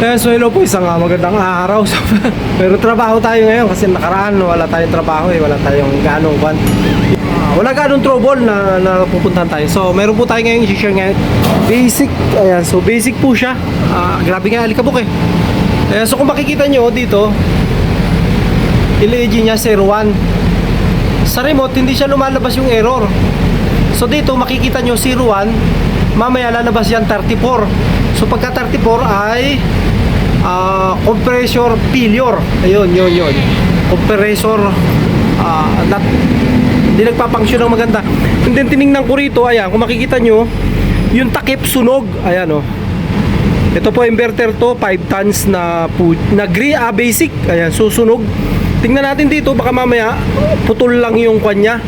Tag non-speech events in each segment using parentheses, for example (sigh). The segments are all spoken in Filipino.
Eh, so hello po, isang ah, magandang araw. (laughs) Pero trabaho tayo ngayon kasi nakaraan wala tayong trabaho eh, wala tayong ganong ban. Ah, wala ganong trouble na, na pupuntahan tayo. So meron po tayo ngayon i-share ngayon. Basic, ayan, so basic po siya. Ah, grabe nga, alikabok eh. Ayan, so kung makikita nyo dito, LG niya 01. Sa remote, hindi siya lumalabas yung error. So dito, makikita nyo 01, mamaya lalabas yan 34. So pagka 34 ay ah, compressor failure. Ayun, yun, yun. Compressor ah, not, hindi nagpapangsyon ng maganda. And then tiningnan ko rito, ayan, kung makikita nyo, yung takip sunog, ayan oh. Ito po inverter to, 5 tons na na gray ah, basic. Ayan, susunog. Tingnan natin dito baka mamaya putol lang yung kanya.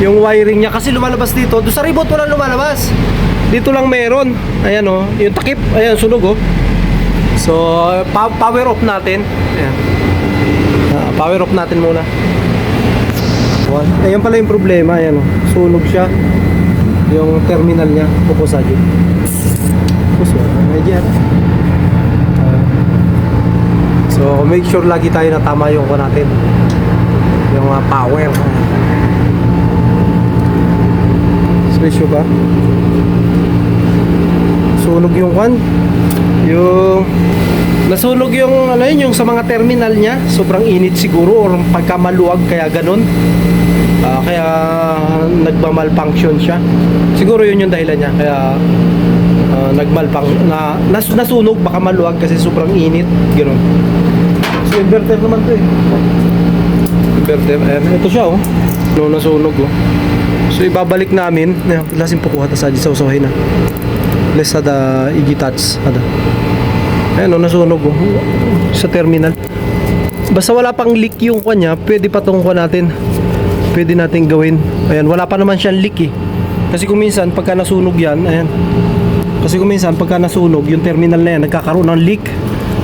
Yung wiring niya kasi lumalabas dito. Doon sa remote wala lumalabas. Dito lang meron. Ayan oh, yung takip, ayan sunog oh. So, power off natin. Ayan. Ah, power off natin muna. Ayan pala yung problema, ayan oh. Sunog siya. Yung terminal niya, pupusadyo. Puso, medyo yan. Ah. So, make sure lagi tayo na tama yung ko natin. Yung uh, power. Switch ba? Sunog yung kwan. Yung nasunog yung ano yun, yung sa mga terminal niya, sobrang init siguro or pagkamaluwag kaya ganun. Ah, kaya nagmamalfunction siya. Siguro yun yung dahilan niya kaya ah, nagmalpang na nas, nasunog baka maluwag kasi sobrang init, ganun. So inverter naman 'to eh. Inverter, ayan, ito siya oh. No, nasunog oh. So ibabalik namin, ayan, lasin po kuha ta sa sa usahin na. Less ada igitats ada. Ayan oh, nasunog oh. Sa terminal. Basta wala pang leak yung kanya, pwede pa tong kuha natin. Pwede natin gawin. Ayan, wala pa naman siyang leak eh. Kasi kung minsan pagka nasunog yan, ayan. Kasi kung minsan pagka nasunog, yung terminal na yan nagkakaroon ng leak.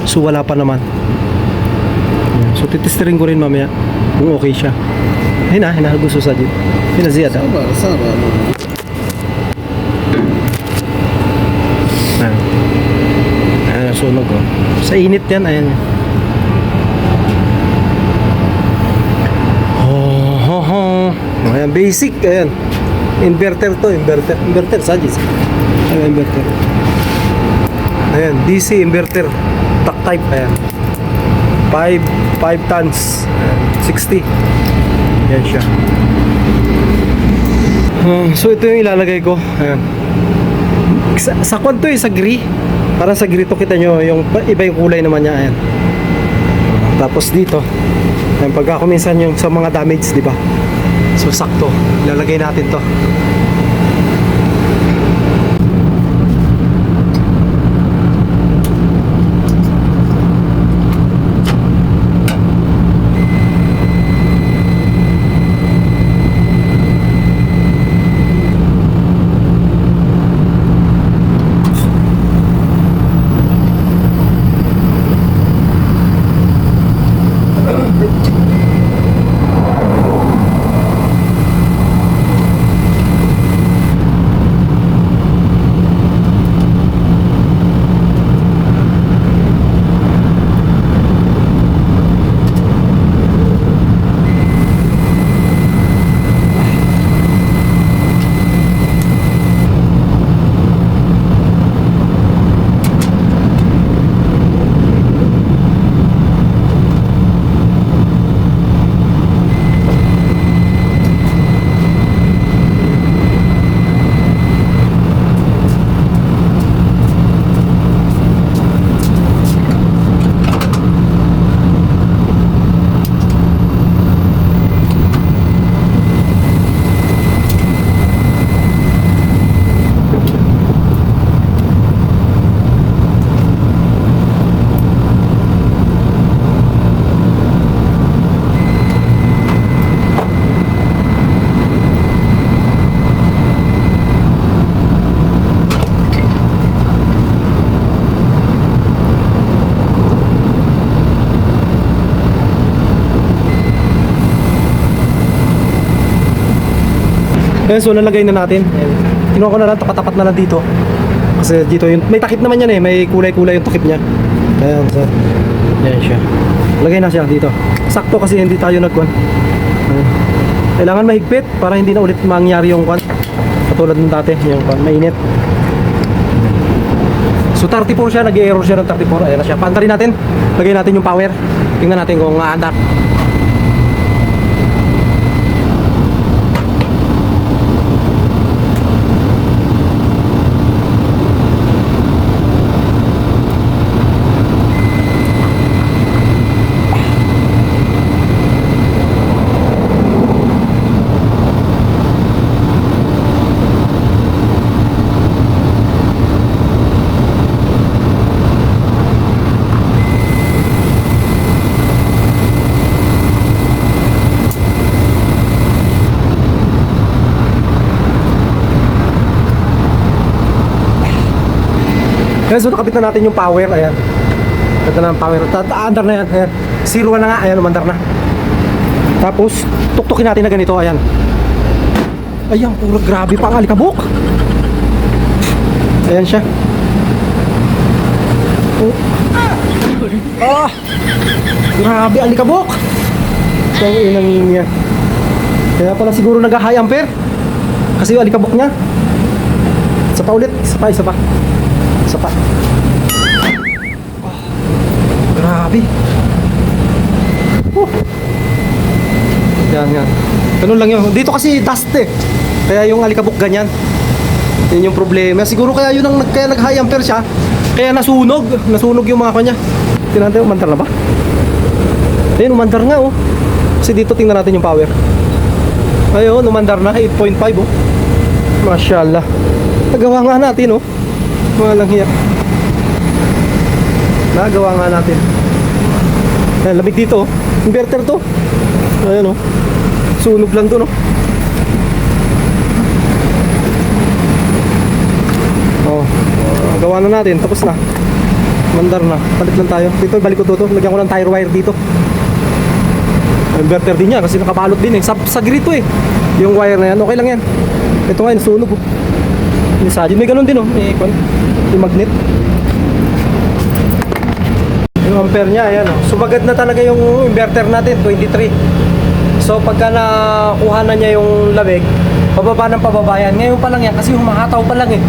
So wala pa naman. Ayan. So titestirin ko rin mamaya kung okay siya. Hina, hina gusto sa dito. Hina ziyada. Sabar, sabar. Ayan. Ayan, sunog oh. Sa init yan, ayan. Oh, ho, ho. Ayan, basic, ayan. Inverter to, inverter. Inverter, sajis. Ayan, inverter. Ayan, DC inverter. Tack type, ayan. 5, 5 tons. Ayan, 60. Ayan siya. Hmm, so ito yung ilalagay ko. Ayan sa, sa kwan to eh, sa gray. Parang sa gray to kita nyo, yung iba yung kulay naman niya, ayan. Tapos dito, ayan, pagka kung minsan yung sa mga damage, di ba? So sakto, lalagay natin to. Ayan, so nalagay na natin. Ayan. Kinuha ko na lang, tapat-tapat na lang dito. Kasi dito yung, may takip naman yan eh, may kulay-kulay yung takip niya. Ayan, sir. Ayan siya. Lagay na siya dito. Sakto kasi hindi tayo nagkuhan. Kailangan mahigpit para hindi na ulit mangyari yung kwan. Katulad ng dati, yung kwan, mainit. So 34 siya, nag-error siya ng 34. Ayan na siya. Paanda rin natin. Lagay natin yung power. Tingnan natin kung aandar. Ayan, so nakabit na natin yung power. Ayan. Ganda na ang power. Andar na yan. Ayan. Zero na nga. Ayan, umandar na. Tapos, tuktukin natin na ganito. Ayan. Ayan, puro grabe pa ang alikabok. Ayan siya. Oh. Ah! Grabe, alikabok! So, inang niya. Kaya pala siguro nag-high ampere. Kasi yung alikabok niya. Isa pa ulit. Isa pa, isa pa. Isa pa. Grabe. Uh. Yan, yan. Ganun lang yun. Dito kasi dust eh. Kaya yung alikabok ganyan. Yan yung problema. Siguro kaya yun ang kaya nag-high ampere siya. Kaya nasunog. Nasunog yung mga kanya. Tingnan natin, umandar na ba? Ayun, umandar nga oh. Kasi dito tingnan natin yung power. Ayun, umandar na. 8.5 oh. Mashallah. Nagawa nga natin oh. Walang hiya. Nagawa nga natin. Ayan, lamig dito oh. Inverter to. Ayan oh. Sunog lang to no. Oh, uh, gawa na natin, tapos na. Mandar na. Palit lang tayo. Dito, balik ko to. to. Lagyan ko ng tire wire dito. Inverter din yan kasi nakabalot din eh. Sa, sa grito eh. Yung wire na yan. Okay lang yan. Ito nga, nasunog oh. Sajin. May ganun din oh. May kwan. Yung magnet. Yung ampere niya, ayan oh. Sumagad na talaga yung inverter natin, 23. So pagka nakuha na niya yung lamig, pababa ng pababa yan. Ngayon pa lang yan kasi humahataw pa lang eh.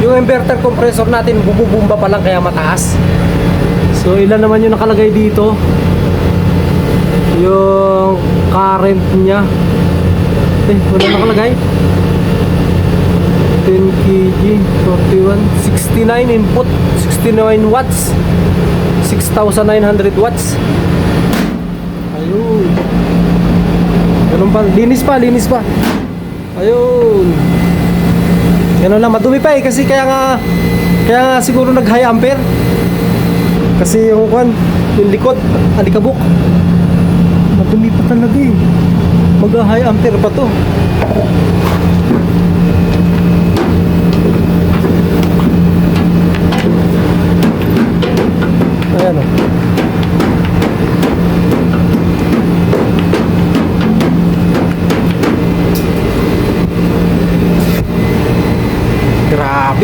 Yung inverter compressor natin bububumba pa lang kaya mataas. So ilan naman yung nakalagay dito? Yung current niya. Eh, wala nakalagay. 10 kg, 41, 69 input, 69 watts, 6,900 watts. Ayun. Ganun pa, linis pa, linis pa. Ayun. Ganun lang, madumi pa eh, kasi kaya nga, kaya nga siguro nag high ampere. Kasi yung kwan, yung likod, alikabok. Madumi pa talaga eh. Mag high ampere pa to.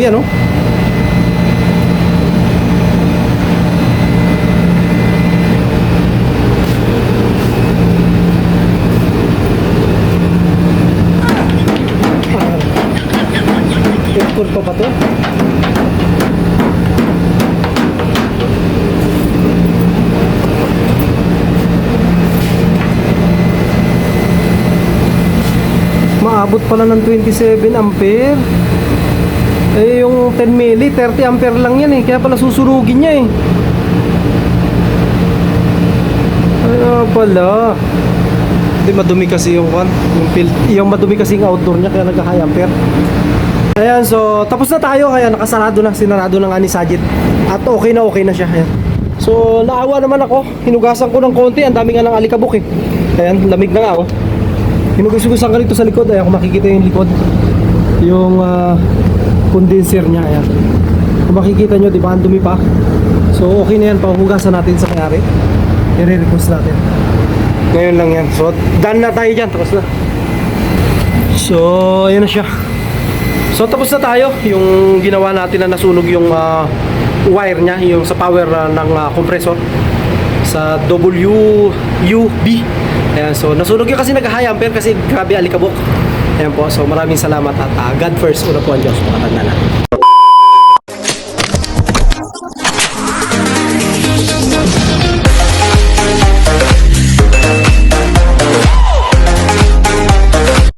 Grabe ano? Aircon pa ba to? Maabot pala ng 27 ampere. Eh, yung 10 milli, 30 ampere lang yan eh. Kaya pala susurugin niya eh. Kaya pala. Hindi, madumi kasi yung kwan. Yung, yung madumi kasi yung outdoor niya, kaya nagka-high ampere. Ayan, so tapos na tayo. Kaya nakasarado na, sinarado na nga ni Sajid. At okay na okay na siya. Ayan. So, naawa naman ako. Hinugasan ko ng konti. Ang dami nga ng alikabok eh. Ayan, lamig na nga oh. Rito sa likod. Ayan, kung makikita yung likod. Yung ah, condenser niya. Ayan. Kung makikita nyo, di ba, dumi pa. So, okay na yan. Pahugasan natin sa kayari. I-request natin. Ngayon lang yan. So, done na tayo dyan. Tapos na. So, ayan na siya. So, tapos na tayo. Yung ginawa natin na nasunog yung ah, wire niya, yung sa power uh, ng uh, compressor sa WUB. Ayan, so nasunog yun kasi nag-high ampere kasi grabe alikabok. Ayan po, so maraming salamat at uh, God first, una po ang Diyos, makatanda na.